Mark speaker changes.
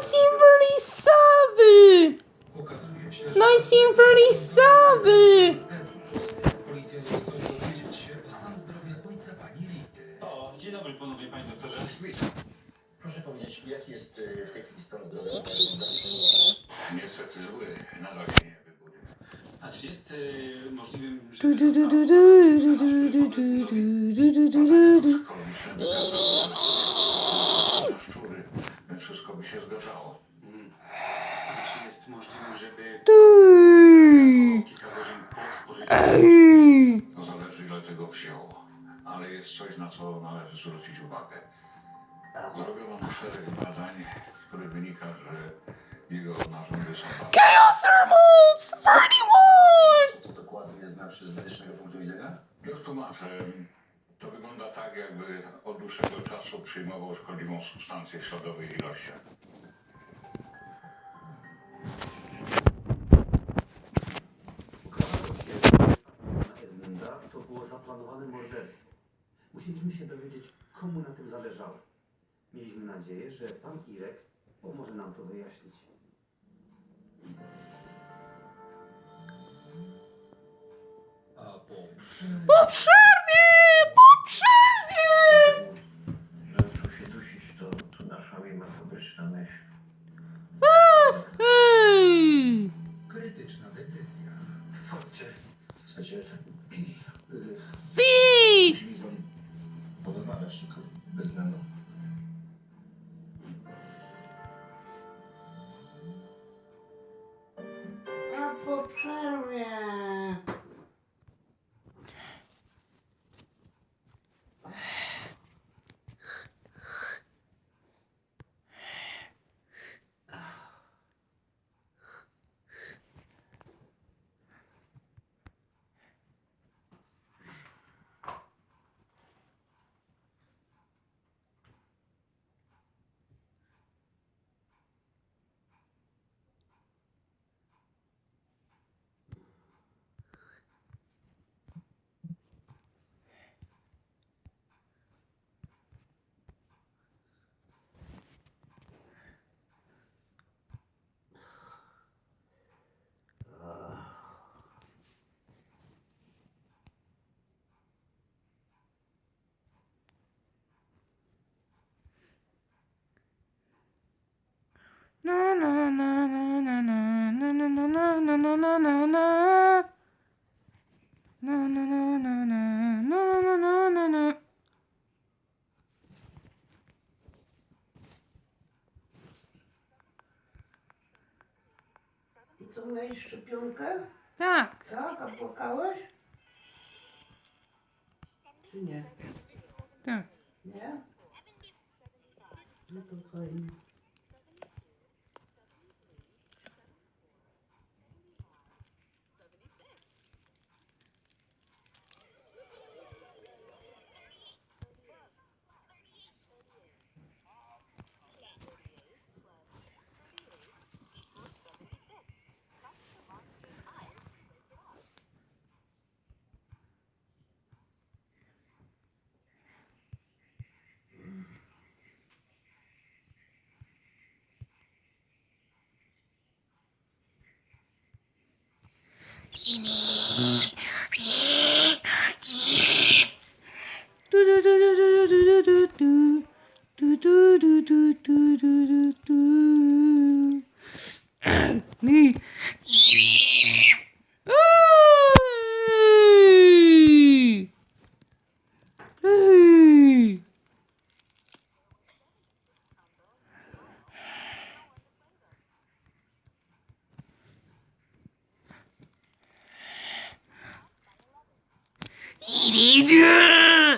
Speaker 1: Nightingale-y!
Speaker 2: Nightingale-y! Dzień dobry ponownie, panie doktorze.
Speaker 3: Proszę powiedzieć, jaki jest w tej chwili stan zdrowia?
Speaker 4: Niestety zły, nadal się nie wybudził.
Speaker 2: Znaczy jest możliwym,
Speaker 4: że się zgadzało.
Speaker 2: Mm. Czy jest możliwym, żeby kilka godzin po spożyciu.
Speaker 4: To zależy ile tego wziął. Ale jest coś, na co należy zwrócić uwagę. Zrobiono mu szereg badań, z których wynika, że jego narządy są.
Speaker 5: Chaos Thermals 31!
Speaker 3: Co to dokładnie znaczy z medycznego punktu widzenia?
Speaker 4: Już tłumaczę. To wygląda tak, jakby od dłuższego czasu przyjmował szkodliwą substancję w śladowych ilościach.
Speaker 6: Morderstwo. Musieliśmy się dowiedzieć, komu na tym zależało. Mieliśmy nadzieję, że pan Irek pomoże nam to wyjaśnić.
Speaker 1: A po przerwie...
Speaker 5: Po przerwie!
Speaker 7: karşı çıkıp.
Speaker 5: Na na na na na na na na na na na na na na na. Na na na na na na na na na na.
Speaker 7: I to miałeś szczepionkę?
Speaker 5: Tak.
Speaker 7: Tak, a płakałeś? Czy nie?
Speaker 5: Tak.
Speaker 7: Nie? No to fajnie.
Speaker 5: Ne? İyi diyor.